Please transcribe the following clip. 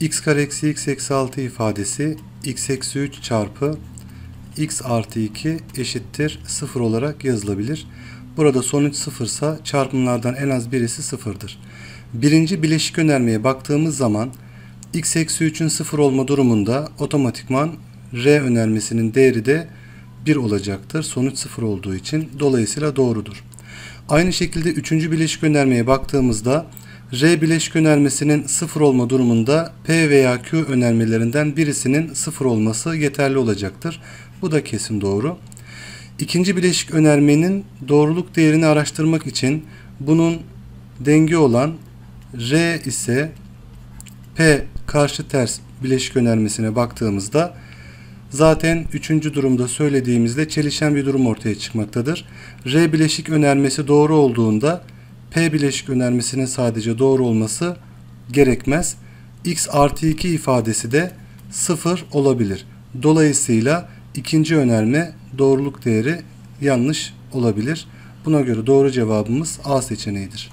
x kare eksi x eksi 6 ifadesi x eksi 3 çarpı x artı 2 eşittir 0 olarak yazılabilir. Burada sonuç sıfırsa çarpımlardan en az birisi sıfırdır. Birinci bileşik önermeye baktığımız zaman x eksi 3'ün sıfır olma durumunda otomatikman r önermesinin değeri de 1 olacaktır. Sonuç sıfır olduğu için dolayısıyla doğrudur. Aynı şekilde üçüncü bileşik önermeye baktığımızda R bileşik önermesinin sıfır olma durumunda P veya Q önermelerinden birisinin sıfır olması yeterli olacaktır. Bu da kesin doğru. İkinci bileşik önermenin doğruluk değerini araştırmak için bunun denge olan R ise P karşı ters bileşik önermesine baktığımızda zaten üçüncü durumda söylediğimizde çelişen bir durum ortaya çıkmaktadır. R bileşik önermesi doğru olduğunda P bileşik önermesinin sadece doğru olması gerekmez. X artı 2 ifadesi de 0 olabilir. Dolayısıyla ikinci önerme doğruluk değeri yanlış olabilir. Buna göre doğru cevabımız A seçeneğidir.